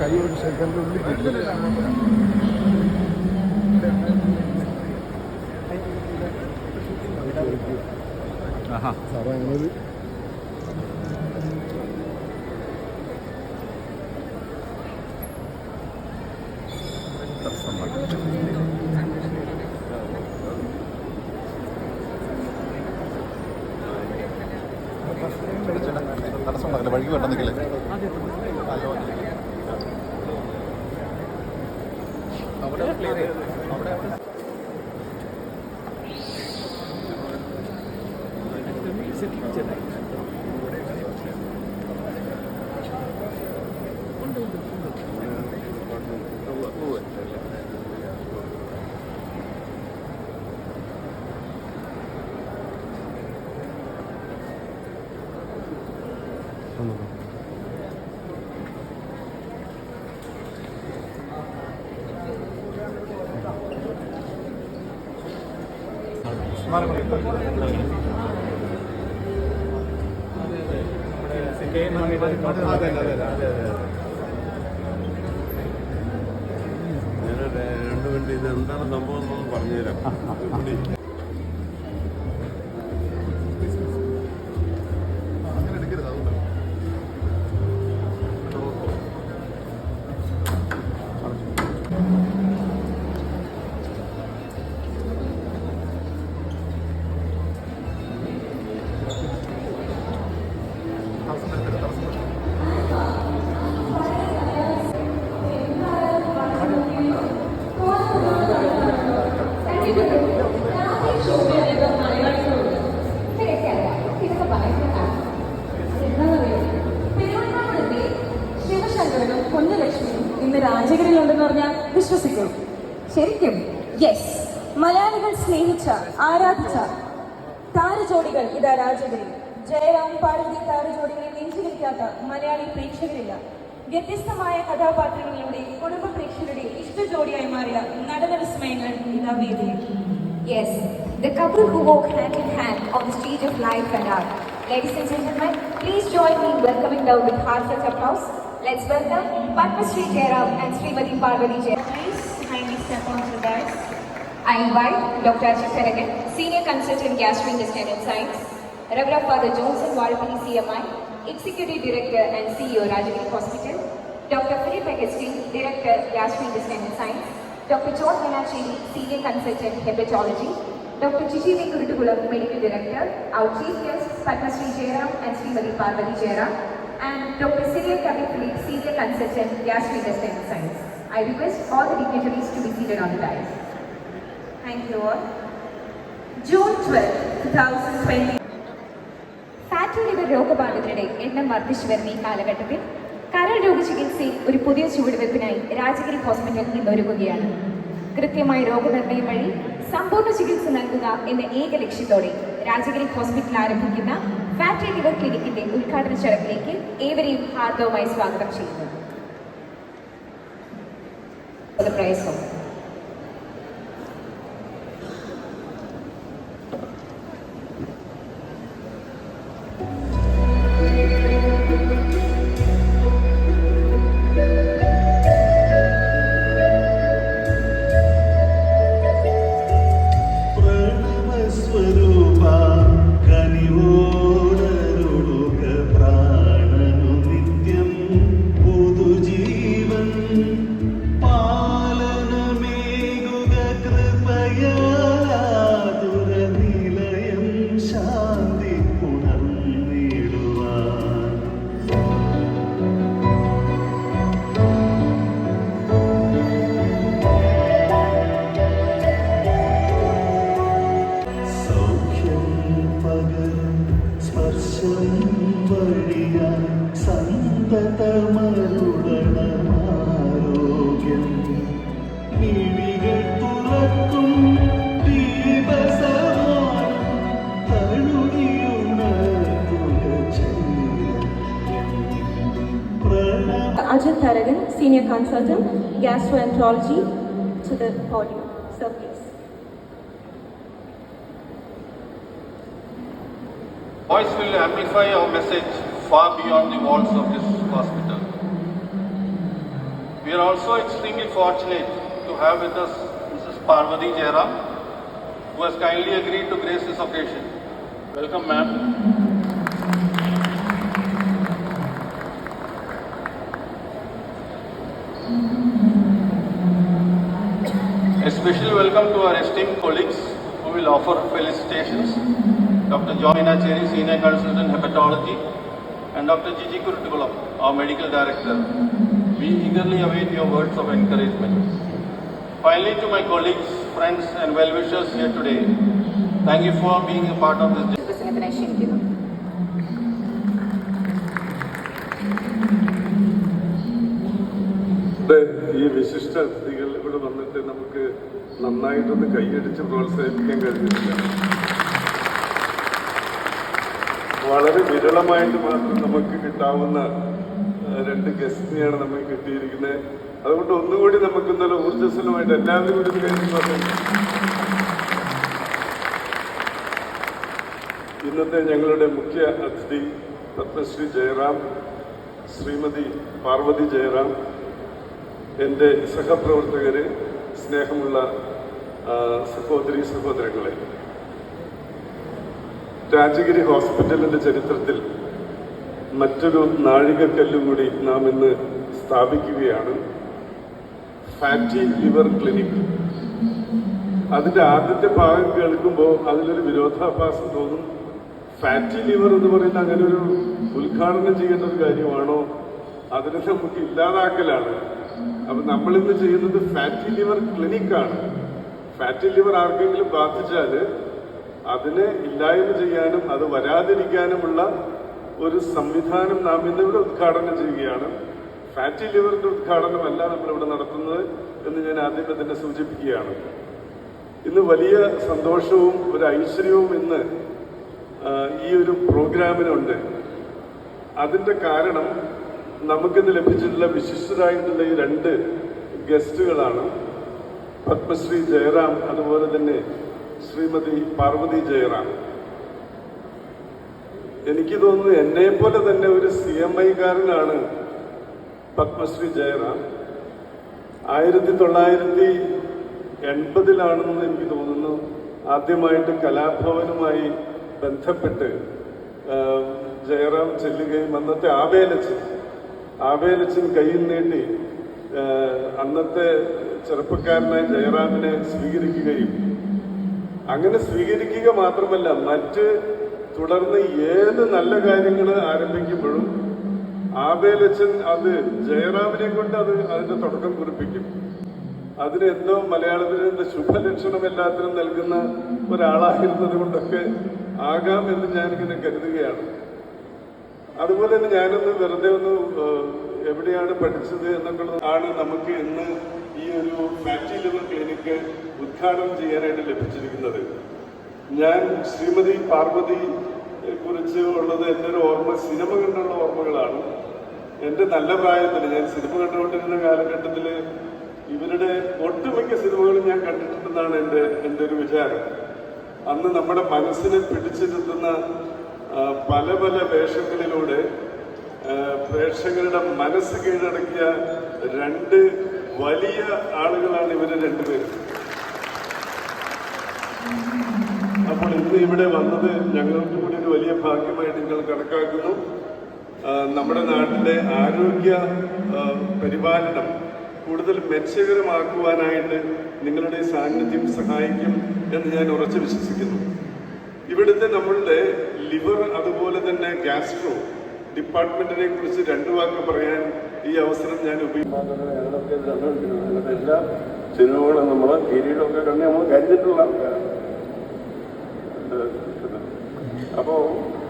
കൈ ഒരു സാറേ അങ്ങനൊരു അങ്ങനെ പെട്ടെന്നെങ്കിൽ അവിടെ പെട്ടെന്നില്ലേ ഞാൻ രണ്ട് മിനിറ്റ് ഇത് എന്താണ് സംഭവം എന്നൊന്ന് പറഞ്ഞുതരാം. ഇന്ന് രാജഗിരിയിലുണ്ടെന്ന് പറഞ്ഞാൽ വിശ്വസിക്കൂ. ശരിക്കും? യെസ് മലയാളികൾ സ്നേഹിച്ച ആരാധിച്ച താരജോഡികൾ ഇതാ രാജഗിരി ജയറാം പാർവതി താരജോഡികളെ നെഞ്ചിലിരിക്കാത്ത മലയാളി പ്രേക്ഷകരില്ല. വ്യത്യസ്തമായ കഥാപാത്രങ്ങളിലൂടെ കുടുംബ പ്രേക്ഷകരുടെ ഇഷ്ട ജോഡിയായി മാറിയ നടന വിസ്മയങ്ങൾ ഇതാ വേദിയിൽ. Yes, the couple who walk hand in hand on the stage of life and art. Ladies and gentlemen, please join me in welcoming them with heartfelt applause. Let's welcome Padma Sri Jairam and Srimati Parvati Jairam. Please kindly step onto the dais. I invite Dr. Ajit Karagan, Senior Consultant Gastrointestinal Science, Reverend Father Johnson Walpini CMI, Executive Director and CEO Rajagiri Hospital, Dr. Philip Agustin, Director Gastrointestinal Science, Dr. John Menacheri, Senior Consultant Hepatology, Dr. Chichi. Kurutukulam, Medical Director, our Chief Guest, Padma Sri Jairam and Srimati Parvati Jairam, and Dr. Cyril Kavi Philip, Senior Consultant Gastrointestinal Science. I request all the dignitaries to be seated on the dais. Thank you all. June 12, 2020. Fatty liver രോഗബാധിതരുടെ എണ്ണം വർദ്ധിച്ചു വരുന്ന ഈ കാലഘട്ടത്തിൽ കരൾ രോഗ ചികിത്സയിൽ ഒരു പുതിയ ചുവടുവെപ്പിനായി രാജഗിരി ഹോസ്പിറ്റൽ ഇന്ന് കൃത്യമായ രോഗനിർണയം വഴി സമ്പൂർണ ചികിത്സ നൽകുക എന്ന ഏക ലക്ഷ്യത്തോടെ രാജഗിരി ഹോസ്പിറ്റൽ ആരംഭിക്കുന്ന ഫാറ്റി ലിവർ ക്ലിനിക്കിന്റെ ഉദ്ഘാടന ചടങ്ങിലേക്ക് ഏവരെയും ഹാർദവുമായി സ്വാഗതം ചെയ്യുന്നു. Ajit Taragan, Senior Consultant, Gastroenterology, to the podium. Sir, please. Voice will amplify our message far beyond the walls of this hospital. We are also extremely fortunate to have with us Mrs. Parvati Jairam, who has kindly agreed to grace this occasion. Welcome, ma'am. A special welcome to our esteemed colleagues who will offer felicitations. Dr. John Inacheri, Senior Consultant Hepatology, and Dr. Gigi Kurtikulam, our Medical Director. We eagerly await your words of encouragement. Finally, to my colleagues, friends, and well-wishers here today, thank you for being a part of this journey. പ്രസംഗത്തിനായി ക്ഷണിക്കുന്നു ഇവിടെ ഈ വിശിഷ്ട അതിഥികൾ ഇവിടെ വന്നിട്ട് നമുക്ക് നന്നായിട്ടൊന്ന് കൈയടിച്ച് പ്രോത്സാഹിപ്പിക്കാൻ കഴിഞ്ഞിട്ടില്ല. വളരെ വിരളമായിട്ട് മാത്രം നമുക്ക് കിട്ടാവുന്ന രണ്ട് ഗസ്റ്റിനെയാണ് നമുക്ക് കിട്ടിയിരിക്കുന്നത്. അതുകൊണ്ട് ഒന്നുകൂടി നമുക്ക് ഇന്നലെ ഊർജസ്വലമായിട്ട് എല്ലാവരും കൂടി കാര്യം പറഞ്ഞു ഇന്നത്തെ ഞങ്ങളുടെ മുഖ്യ അതിഥി പത്മശ്രീ ജയറാം ശ്രീമതി പാർവതി ജയറാം എന്റെ സഹപ്രവർത്തകരെ സ്നേഹമുള്ള സഹോദരി സഹോദരങ്ങളെ രാജഗിരി ഹോസ്പിറ്റലിന്റെ ചരിത്രത്തിൽ മറ്റൊരു നാഴികക്കല്ലും കൂടി നാം ഇന്ന് സ്ഥാപിക്കുകയാണ് ഫാറ്റി ലിവർ ക്ലിനിക്. അതിന്റെ ആദ്യത്തെ ഭാഗം കേൾക്കുമ്പോൾ അതിലൊരു വിരോധാഭാസം തോന്നും. ഫാറ്റി ലിവർ എന്ന് പറയുന്ന അങ്ങനെ ഒരു ഉദ്ഘാടനം ചെയ്യേണ്ട ഒരു കാര്യമാണോ? അതിനെ നമുക്ക് ഇല്ലാതാക്കലാണ്. അപ്പൊ നമ്മളിന്ന് ചെയ്യുന്നത് ഫാറ്റി ലിവർ ക്ലിനിക്കാണ് ഫാറ്റി ലിവർ ആർക്കെങ്കിലും ബാധിച്ചാൽ അതിനെ ഇല്ലായ്മ ചെയ്യാനും അത് വരാതിരിക്കാനുമുള്ള ഒരു സംവിധാനം നാം ഇന്നിവിടെ ഉദ്ഘാടനം ചെയ്യുകയാണ്. ഫാറ്റി ലിവറിന്റെ ഉദ്ഘാടനമല്ല നമ്മളിവിടെ നടത്തുന്നത് എന്ന് ഞാൻ ആദ്യമേ തന്നെ സൂചിപ്പിക്കുകയാണ്. ഇന്ന് വലിയ സന്തോഷവും ഒരു ഐശ്വര്യവും ഇന്ന് ഈ ഒരു പ്രോഗ്രാമിനുണ്ട്. അതിന്റെ കാരണം നമുക്കിന്ന് ലഭിച്ചിട്ടുള്ള വിശിഷ്ടരായിട്ടുള്ള ഈ രണ്ട് ഗസ്റ്റുകളാണ് പത്മശ്രീ ജയറാം അതുപോലെ തന്നെ ശ്രീമതി പാർവതി ജയറാം. എനിക്ക് തോന്നുന്നു എന്നെ പോലെ തന്നെ ഒരു സി എം ഐക്കാരനാണ് പത്മശ്രീ ജയറാം. ആയിരത്തി തൊള്ളായിരത്തി എൺപതിലാണെന്ന് എനിക്ക് തോന്നുന്നു. ആദ്യമായിട്ട് കലാഭവനുമായി ബന്ധപ്പെട്ട് ജയറാം ചെല്ലുകയും അന്നത്തെ ആബേലച്ചൻ ആബേലച്ചൻ കയ്യിൽ നീട്ടി അന്നത്തെ ചെറുപ്പക്കാരനായ ജയറാമിനെ സ്വീകരിക്കുകയും. അങ്ങനെ സ്വീകരിക്കുക മാത്രമല്ല മറ്റ് തുടർന്ന് ഏത് നല്ല കാര്യങ്ങൾ ആരംഭിക്കുമ്പോഴും ആബേലച്ചൻ അത് ജയറാമിനെ കൊണ്ട് അത് അതിന്റെ തുടക്കം കുറിപ്പിക്കും. അതിന് എന്തോ ശുഭലക്ഷണം എല്ലാത്തിനും നൽകുന്ന ഒരാളായിരുന്നത് കൊണ്ടൊക്കെ ആകാം എന്ന് ഞാനിങ്ങനെ കരുതുകയാണ്. അതുപോലെ തന്നെ ഞാനൊന്ന് വെറുതെ ഒന്ന് എവിടെയാണ് പഠിച്ചത് എന്നൊക്കെ ആണ് നമുക്ക് ഇന്ന് ഈ ഒരു ഫാറ്റി ലിവർ ക്ലിനിക്ക് ഉദ്ഘാടനം ചെയ്യാനായിട്ട് ലഭിച്ചിരിക്കുന്നത്. ഞാൻ ശ്രീമതി പാർവതി കുറിച്ച് ഉള്ളത് എന്റെ ഒരു ഓർമ്മ സിനിമ കണ്ടുള്ള ഓർമ്മകളാണ്. എന്റെ നല്ല പ്രായത്തിൽ ഞാൻ സിനിമ കണ്ടുകൊണ്ടിരുന്ന കാലഘട്ടത്തിൽ ഇവരുടെ ഒട്ടുമിക്ക സിനിമകളും ഞാൻ കണ്ടിട്ടുണ്ടെന്നാണ് എന്റെ എന്റെ ഒരു വിചാരം. അന്ന് നമ്മുടെ മനസ്സിനെ പിടിച്ചിരുത്തുന്ന പല പല വേഷങ്ങളിലൂടെ പ്രേക്ഷകരുടെ മനസ്സ് കീഴടക്കിയ രണ്ട് വലിയ ആളുകളാണ് ഇവർ രണ്ടുപേരും. അപ്പോൾ ഇന്ന് ഇവിടെ വന്നത് ഞങ്ങൾക്ക് കൂടി ഒരു വലിയ ഭാഗ്യമായി നിങ്ങൾ കണക്കാക്കുന്നു. നമ്മുടെ നാട്ടിലെ ആരോഗ്യ പരിപാലനം കൂടുതൽ മെച്ചകരമാക്കുവാനായിട്ട് നിങ്ങളുടെ സാന്നിധ്യം സഹായിക്കും എന്ന് ഞാൻ ഉറച്ചു വിശ്വസിക്കുന്നു. ഇവിടുത്തെ നമ്മളുടെ ലിവർ അതുപോലെ തന്നെ ഗ്യാസ്ട്രോ ഡിപ്പാർട്ട്മെന്റിനെ കുറിച്ച് രണ്ടു വാക്ക് പറയാൻ ഈ അവസരം ഞാൻ ഉപയോഗിക്കുന്നത് ഞങ്ങളൊക്കെ കണ്ടുകൊണ്ടിരുന്നത് അങ്ങനത്തെ എല്ലാ സിനിമകളും നമ്മൾ കിരീടമൊക്കെ കണ്ട് നമ്മൾ കരുതിയിട്ടുള്ള അപ്പോൾ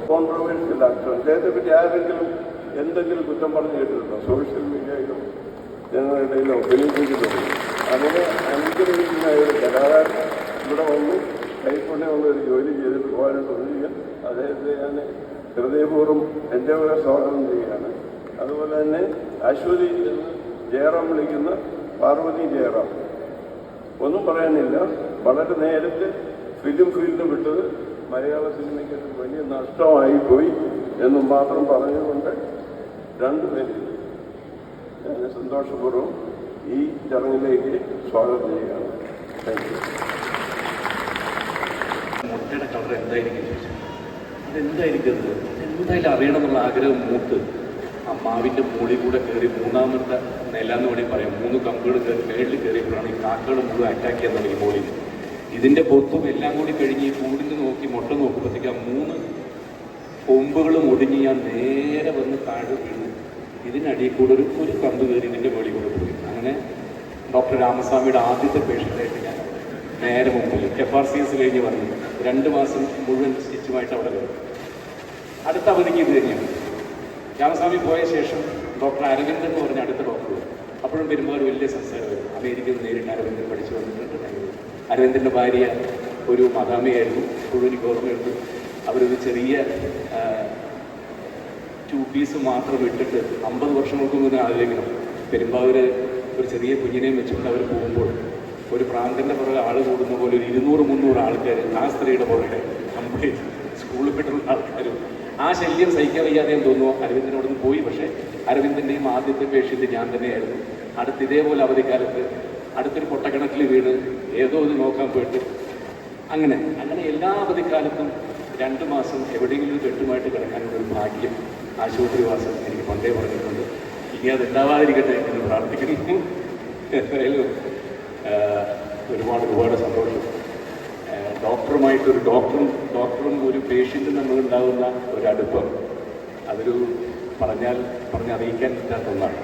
കോൺട്രവേഴ്സ്യൽ അദ്ദേഹത്തെ പറ്റി ആരെങ്കിലും എന്തെങ്കിലും കുറ്റം പറഞ്ഞു കേട്ടിട്ടുണ്ടോ? സോഷ്യൽ മീഡിയയിലോ ജനങ്ങളുടെ ഇടയിലോ വിനിയോഗിക്കുന്നുണ്ടോ അങ്ങനെ അനുഗ്രഹിക്കുന്ന ഒരു കലാകാരൻ ഇവിടെ വന്നു കൈപ്പുണ്യമുള്ള ഒരു ജോലി ചെയ്തിട്ട് പോകാനായിട്ട് ഒന്നുകിൽ അദ്ദേഹത്തെ ഞാൻ ഹൃദയപൂർവം എന്റെ കൂടെ സ്വാഗതം ചെയ്യുകയാണ്. അതുപോലെ തന്നെ അശ്വതി എന്ന് ജയറാം വിളിക്കുന്ന പാർവതി ജയറാം. ഒന്നും പറയാനില്ല. വളരെ നേരത്തെ ഫിലിം ഫീൽഡ് വിട്ടത് മലയാള സിനിമയ്ക്ക് വലിയ നഷ്ടമായി പോയി എന്നും മാത്രം പറഞ്ഞുകൊണ്ട് രണ്ടുപേരും ഞാൻ സന്തോഷപൂർവം ഈ ചടങ്ങിലേക്ക് സ്വാഗതം ചെയ്യുകയാണ്. താങ്ക് യു കളർ എന്തായിരിക്കും ചോദിച്ചു ഇതെന്തായിരിക്കും എന്തായാലും അറിയണം എന്നുള്ള ആഗ്രഹം മൂത്ത് ആ മാവിന്റെ മുകളിൽ കൂടെ കയറി മൂന്നാമത്തെ നില എന്ന് വേണമെങ്കിൽ പറയാം. മൂന്ന് കമ്പുകൾ കയറി മേളിൽ കയറിയപ്പോഴാണ് ഈ കാക്കകൾ മുഴുവൻ അറ്റാക്ക് ചെയ്യാൻ തുടങ്ങി മുകളിൽ. ഇതിന്റെ പൊത്തും എല്ലാം കൂടി കഴിഞ്ഞ് ഈ കൂടിന് നോക്കി മുട്ട നോക്കുമ്പോഴത്തേക്ക് ആ മൂന്ന് കൊമ്പുകളും ഒടിഞ്ഞ് ഞാൻ നേരെ വന്ന് താഴെ വീണു ഇതിനടിയിൽ കൂടെ ഒരു ഒരു കമ്പ് കയറി ഇതിന്റെ മുകളിൽ കൂടെ പോയി. അങ്ങനെ ഡോക്ടർ രാമസ്വാമിയുടെ ആദ്യത്തെ പേഷ്യന്റായിട്ട് ഞാൻ നേരെ മുമ്പിൽ എഫ് ആർ സി എസ് കഴിഞ്ഞ് വന്നു. രണ്ട് മാസം മുഴുവൻ സ്റ്റിച്ചുമായിട്ട് അവിടെ വരും അടുത്ത അവധിക്ക് ഇത് തന്നെയാണ്. രാമസ്വാമി പോയ ശേഷം ഡോക്ടർ അരവിന്ദൻ എന്ന് പറഞ്ഞ അടുത്ത ഡോക്ടർ അപ്പോഴും വരുമ്പോൾ ഒരു വലിയ സംസാരമായിരുന്നു അമേരിക്കയിൽ നേരിട്ട് അരവിന്ദൻ പഠിച്ചു വന്നിട്ടുണ്ട്. അരവിന്ദന്റെ ഭാര്യ ഒരു മദാമയായിരുന്നു. മുഴുവൻ ഓർമ്മയുണ്ട്. അവരൊരു ചെറിയ ടു പീസ് മാത്രം ഇട്ടിട്ട് അമ്പത് വർഷങ്ങൾക്ക് മുന്നേ ആലോചിക്കണം പെരുമ്പാവൂർ ഒരു ചെറിയ കുഞ്ഞിനെയും വെച്ചുകൊണ്ട് അവർ പോകുമ്പോൾ ഒരു പ്രാന്തിന്റെ പുറകെ ആൾ കൂടുന്ന പോലെ ഒരു ഇരുന്നൂറ് മുന്നൂറ് ആൾക്കാർ ആ സ്ത്രീയുടെ പുറകെ കംപ്ലീറ്റ് സ്കൂളിൽ പെട്ടുള്ള ആൾക്കാരും. ആ ശല്യം സഹിക്കാൻ വയ്യാതെ എന്ന് തോന്നുന്നു അരവിന്ദനോടൊന്ന് പോയി. പക്ഷേ അരവിന്ദന്റെയും ആദ്യത്തെ പേഷ്യന്റ് ഞാൻ തന്നെയായിരുന്നു. അടുത്ത് ഇതേപോലെ അവധിക്കാലത്ത് അടുത്തൊരു പൊട്ടക്കിണറ്റിൽ വീണ് ഏതോ ഒന്ന് നോക്കാൻ പോയിട്ട് അങ്ങനെ അങ്ങനെ എല്ലാ അവധിക്കാലത്തും രണ്ട് മാസം എവിടെയെങ്കിലും കെട്ടുമായിട്ട് കിടക്കാനുള്ള ഒരു ഭാഗ്യം ആശുപത്രിവാസം എനിക്ക് പണ്ടേ പറഞ്ഞിട്ടുണ്ട്. ഇനി അത് ഉണ്ടാവാതിരിക്കട്ടെ എന്ന് പ്രാർത്ഥിക്കുന്നു. ഒരുപാട് ഒരുപാട് സന്തോഷം. ഡോക്ടറുമായിട്ട് ഒരു ഡോക്ടറും ഡോക്ടറും ഒരു പേഷ്യന്റും നമ്മളുണ്ടാകുന്ന ഒരടുപ്പം. അതൊരു പറഞ്ഞാൽ പറഞ്ഞറിയിക്കാൻ പറ്റാത്ത ഒന്നാണ്.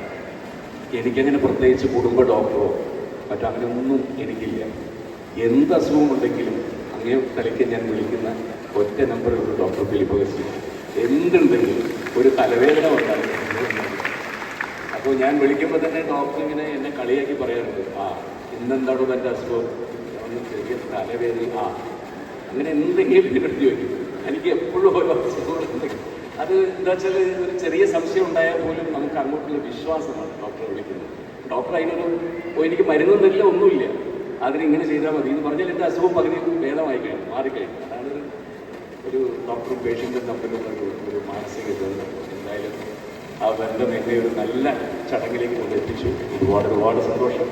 എനിക്കങ്ങനെ പ്രത്യേകിച്ച് കുടുംബ ഡോക്ടറോ മറ്റോ അങ്ങനെ ഒന്നും എനിക്കില്ല. എന്ത് അസുഖമുണ്ടെങ്കിലും അങ്ങേ തലയ്ക്ക് ഞാൻ വിളിക്കുന്ന ഒറ്റ നമ്പർ ഒരു ഡോക്ടർ ഫിലിപ്പ് കസ്റ്റി എന്തുണ്ടെങ്കിലും ഒരു തലവേദന വന്നാലും അപ്പോൾ ഞാൻ വിളിക്കുമ്പോൾ തന്നെ ഡോക്ടർ ഇങ്ങനെ എന്നെ കളിയാക്കി പറയാറുണ്ട്. ആ ഇന്നെന്താണോ എന്റെ അസുഖം? ചെറിയ തലവേദന. ആ അങ്ങനെ എന്തെങ്കിലും എന്നോട് വയ്ക്കും എനിക്ക് എപ്പോഴും ഓരോ അസുഖങ്ങളുണ്ടെങ്കിൽ അത് എന്താ വെച്ചാൽ ഒരു ചെറിയ സംശയം ഉണ്ടായാൽ പോലും നമുക്ക് അങ്ങോട്ടുള്ള വിശ്വാസമാണ് ഡോക്ടറെ വിളിക്കുന്നത്. ഡോക്ടർ അതിനൊരു ഓ എനിക്ക് മരുന്നൊന്നുമില്ല ഒന്നുമില്ല. അതിനിങ്ങനെ ചെയ്താൽ മതി എന്ന് പറഞ്ഞാൽ എന്റെ അസുഖം പകുതി ഭേദമായി കഴിഞ്ഞു മാറിക്കഴിഞ്ഞു അതാണ് ഒരു ഡോക്ടറും പേഷ്യന്റും തമ്മിലുള്ള ഒരു മാനസിക എന്തായാലും ആ ബന്ധം എന്നെ ഒരു നല്ല ചടങ്ങിലേക്ക് കൊണ്ടെത്തിച്ചു. ഒരുപാട് ഒരുപാട് സന്തോഷം.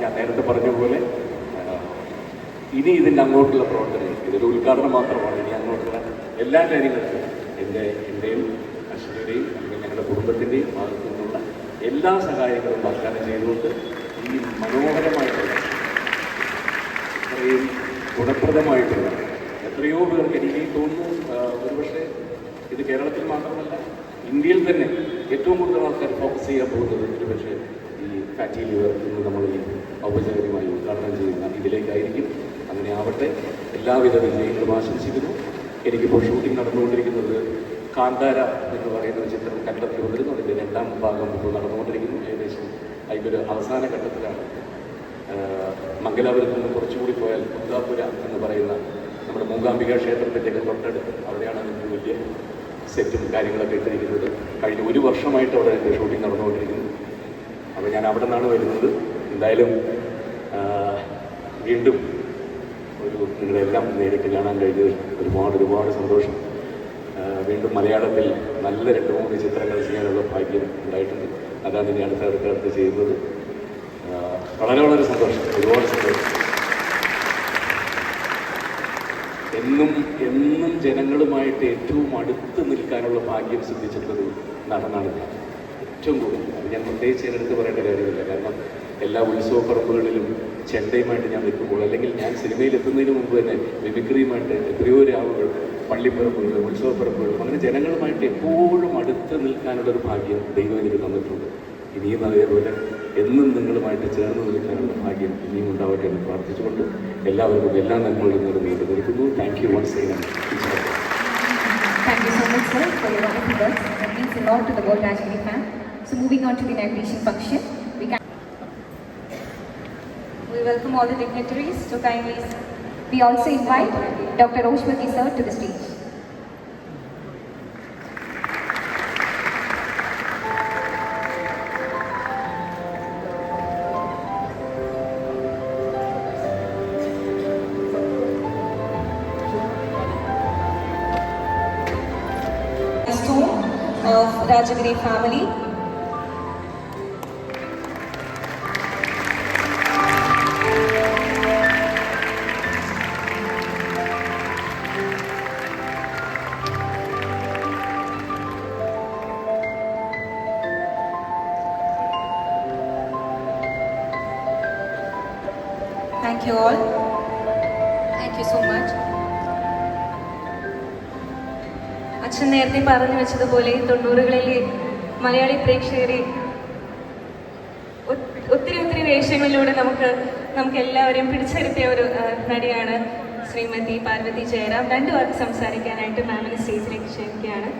ഞാൻ നേരത്തെ പറഞ്ഞ പോലെ ഇനി ഇതിന്റെ അങ്ങോട്ടുള്ള പ്രവർത്തനം ഇതൊരു ഉദ്ഘാടനം മാത്രമാണ്. ഇനി അങ്ങോട്ടുള്ള എല്ലാ കാര്യങ്ങൾക്കും എന്റെ എന്റെയും അശ്വതിയുടെയും അല്ലെങ്കിൽ ഞങ്ങളുടെ കുടുംബത്തിന്റെയും ഭാഗത്തു നിന്നുള്ള എല്ലാ സഹായങ്ങളും വാഗ്ദാനം ചെയ്തുകൊണ്ട് ഈ മനോഹരമായിട്ടുള്ള ഇത്രയും ഗുണപ്രദമായിട്ടുള്ള എത്രയോ പേർക്ക് എനിക്ക് തോന്നുന്നു ഒരുപക്ഷെ ഇത് കേരളത്തിൽ മാത്രമല്ല ഇന്ത്യയിൽ തന്നെ ഏറ്റവും കൂടുതൽ ആൾക്കാർ ഫോക്കസ് ചെയ്യാൻ പോകുന്നത് ഒരുപക്ഷെ ഫാറ്റി ലിവർ ഇന്ന് നമ്മൾ ഈ ഔപചാരികമായി ഉദ്ഘാടനം ചെയ്യുന്ന ഇതിലേക്കായിരിക്കും. അങ്ങനെ ആവട്ടെ. എല്ലാവിധ വിജയങ്ങളും ആശംസിക്കുന്നു. എനിക്കിപ്പോൾ ഷൂട്ടിംഗ് നടന്നുകൊണ്ടിരിക്കുന്നത് കാന്താര എന്ന് പറയുന്ന ചിത്രം കണ്ടെത്തി വന്നിരുന്നു. അതിന്റെ രണ്ടാം ഭാഗം ഇപ്പോൾ നടന്നുകൊണ്ടിരിക്കുന്നു. ഏകദേശം അതിന്റെ അവസാന ഘട്ടത്തിലാണ്. മംഗലാപുരത്ത് നിന്ന് കുറച്ചുകൂടി പോയാൽ മുദ്ദാപുര എന്ന് പറയുന്ന നമ്മുടെ മൂകാംബിക ക്ഷേത്രത്തിന്റെ തൊട്ടടുത്ത് അവിടെയാണ് അതിന്റെ വലിയ സെറ്റും കാര്യങ്ങളൊക്കെ ഇട്ടിരിക്കുന്നത്. കഴിഞ്ഞ ഒരു വർഷമായിട്ട് അവിടെ ഷൂട്ടിംഗ് നടന്നുകൊണ്ടിരിക്കുന്നു. അപ്പോൾ ഞാൻ അവിടെ നിന്നാണ് വരുന്നത്. എന്തായാലും വീണ്ടും ഒരു നിങ്ങളെല്ലാം നേരിട്ട് കാണാൻ കഴിഞ്ഞതിൽ ഒരുപാട് ഒരുപാട് സന്തോഷം. വീണ്ടും മലയാളത്തിൽ നല്ല രണ്ട് മൂന്ന് ചിത്രങ്ങൾ ചെയ്യാനുള്ള ഭാഗ്യം ഉണ്ടായിട്ടുണ്ട്. അതാണ് ഇനി അടുത്ത അടുത്ത അടുത്ത് ചെയ്യുന്നത് വളരെ വളരെ സന്തോഷം. ഒരുപാട് സന്തോഷം. എന്നും എന്നും ജനങ്ങളുമായിട്ട് ഏറ്റവും അടുത്ത് നിൽക്കാനുള്ള ഭാഗ്യം സിദ്ധിച്ചിട്ടുള്ളത് നടനാണ് ഞാൻ. ഏറ്റവും കൂടുതൽ. ഞാൻ പ്രത്യേകിച്ച് അതിനടുത്ത് പറയേണ്ട കാര്യമില്ല. കാരണം എല്ലാ ഉത്സവ പറമ്പുകളിലും ചെണ്ടയുമായിട്ട് ഞാൻ നിൽക്കുമ്പോൾ അല്ലെങ്കിൽ ഞാൻ സിനിമയിൽ എത്തുന്നതിന് മുമ്പ് തന്നെ മിമിക്രിയുമായിട്ട് എത്രയോ രാവുകൾ പള്ളിപ്പറമ്പുകൾ ഉത്സവപ്പറമ്പുകൾ അങ്ങനെ ജനങ്ങളുമായിട്ട് എപ്പോഴും അടുത്ത് നിൽക്കാനുള്ളൊരു ഭാഗ്യം ദൈവം എനിക്ക് തന്നിട്ടുണ്ട്. ഇനിയും അതേപോലെ എന്നും നിങ്ങളുമായിട്ട് ചേർന്ന് നിൽക്കാനുള്ള ഭാഗ്യം ഇനിയും ഉണ്ടാവട്ടെ എന്ന് പ്രാർത്ഥിച്ചുകൊണ്ട് എല്ലാവർക്കും എല്ലാ നന്മകളും നിങ്ങൾ നീണ്ടു നിൽക്കുന്നു thank you once again Thank you so much, sir, for your wonderful words. It means a lot to the Gold. So moving on to the inauguration function, we can we welcome all the dignitaries to kindly. We also invite Dr. Oshwati sir to the stage. Uh, of Rajagiri family you all. Thank you so much. അച്ഛൻ നേരത്തെ പറഞ്ഞു വെച്ചതുപോലെ തൊണ്ണൂറുകളിലെ മലയാളി പ്രേക്ഷകരെ ഒത്തിരി ഒത്തിരി വേഷങ്ങളിലൂടെ നമുക്ക് നമുക്ക് എല്ലാവരെയും പിടിച്ചെടുത്തിയ ഒരു നടിയാണ് ശ്രീമതി പാർവതി ജയറാം രണ്ടു വാക്ക് സംസാരിക്കാനായിട്ട് മാമിനെ സ്റ്റേജിലേക്ക് ക്ഷണിക്കുകയാണ്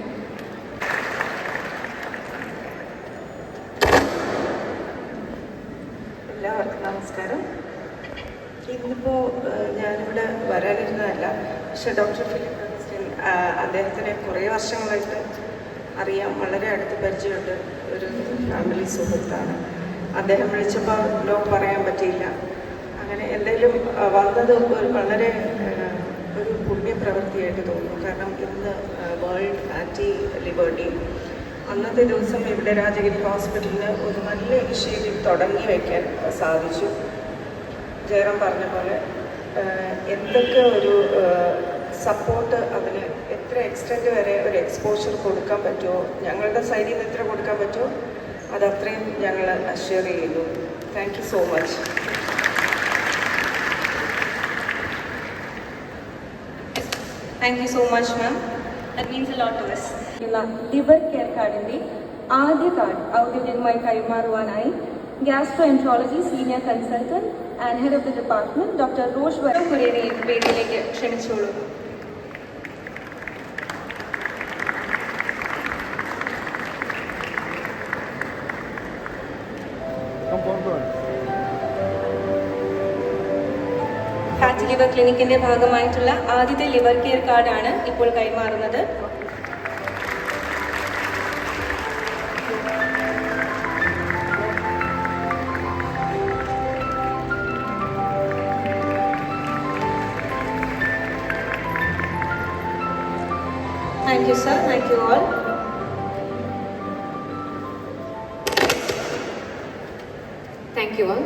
എല്ലാവർക്കും നമസ്കാരം ഇന്നിപ്പോൾ ഞാനിവിടെ വരാനിരുന്നതല്ല. പക്ഷെ ഡോക്ടർ ഫിലിപ്പ് അഗസ്റ്റിൻ അദ്ദേഹത്തിനെ കുറേ വർഷങ്ങളായിട്ട് അറിയാം. വളരെ അടുത്ത് പരിചയമുണ്ട്. ഒരു ഫാമിലി സുഹൃത്താണ്. അദ്ദേഹം വിളിച്ചപ്പോൾ ലോ പറയാൻ പറ്റിയില്ല. അങ്ങനെ എന്തെങ്കിലും വന്നത് ഒരു വളരെ ഒരു പുണ്യപ്രവൃത്തിയായിട്ട് തോന്നുന്നു. കാരണം ഇന്ന് വേൾഡ് ആന്റി ലിബേർട്ടി. അന്നത്തെ ദിവസം ഇവിടെ രാജഗിരി ഹോസ്പിറ്റലിൽ ഒരു നല്ല ഇനിഷ്യേറ്റീവ് തുടങ്ങി വയ്ക്കാൻ സാധിച്ചു. ജയറാം പറഞ്ഞ പോലെ എന്തൊക്കെ ഒരു സപ്പോർട്ട് അതിന് എത്ര എക്സ്റ്റൻഡ് വരെ ഒരു എക്സ്പോഷർ കൊടുക്കാൻ പറ്റുമോ ഞങ്ങളുടെ സൈഡിൽ നിന്ന് എത്ര കൊടുക്കാൻ പറ്റുമോ അത് അത്രയും ഞങ്ങൾ അഷ്യർ ചെയ്യുന്നു. Thank you so much thank you so much ma'am that means a lot to us. Liver care കാർഡിന്റെ ആദ്യ കാർഡ് ഔദ്യോഗികമായി കൈമാറുവാനായി gastroenterology senior consultant and head of the department doctor Rosh കുര്യനെ വേദിയിലേക്ക് ക്ഷണിച്ചോളൂ. ഫാറ്റ് ലിവർ ക്ലിനിക്കിന്റെ ഭാഗമായിട്ടുള്ള ആദ്യത്തെ liver care കാർഡാണ് ഇപ്പോൾ കൈമാറുന്നത്. Thank you, sir. Thank you all. Thank you all.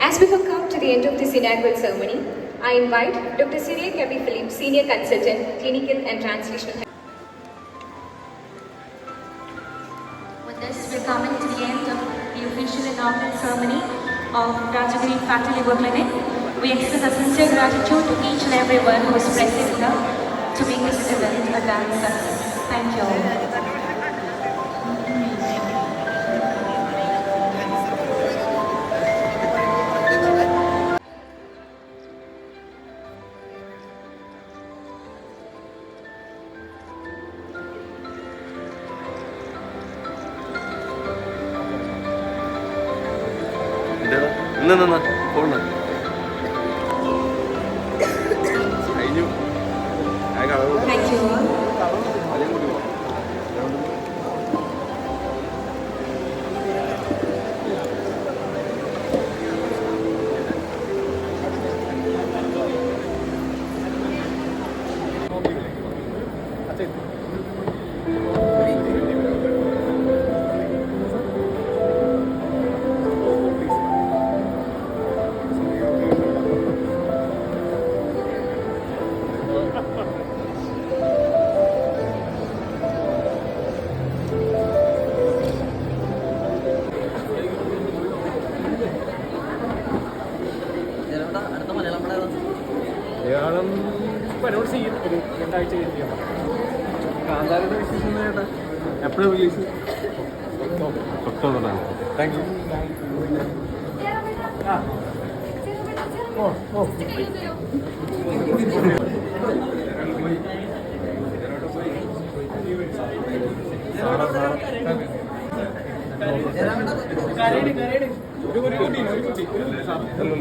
As we have come to the end of this inaugural ceremony, I invite Dr. Syria Kavi Philip, Senior Consultant, Clinical and Translational With this, we're coming to the end of the official inaugural ceremony of Rajagiri Fatal Liver Clinic. We express a sincere gratitude to each and everyone who is present here dance. Thank you.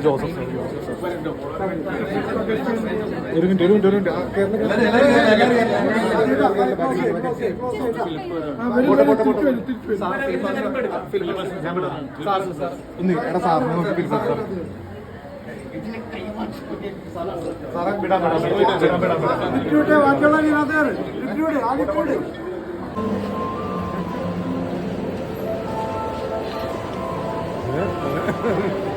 Joseph ഒരു minute ഒരു minute ഒരു minute ഒന്ന് എടാ സാറിനെ നോക്കി Philip sir സാറെ വിടാൻ വിടാൻ വിടാൻ വിടാൻ വിടാൻ അത്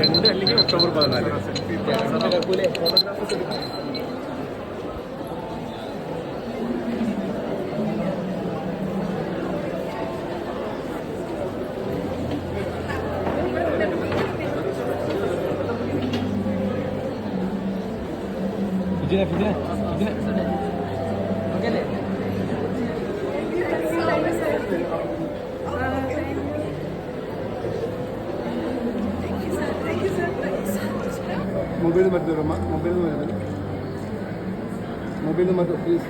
രണ്ട് അല്ലെങ്കിൽ ഒക്ടോബർ പതിനാല് ഫിജിനെ ഫിജിനെ Bindu Madhu please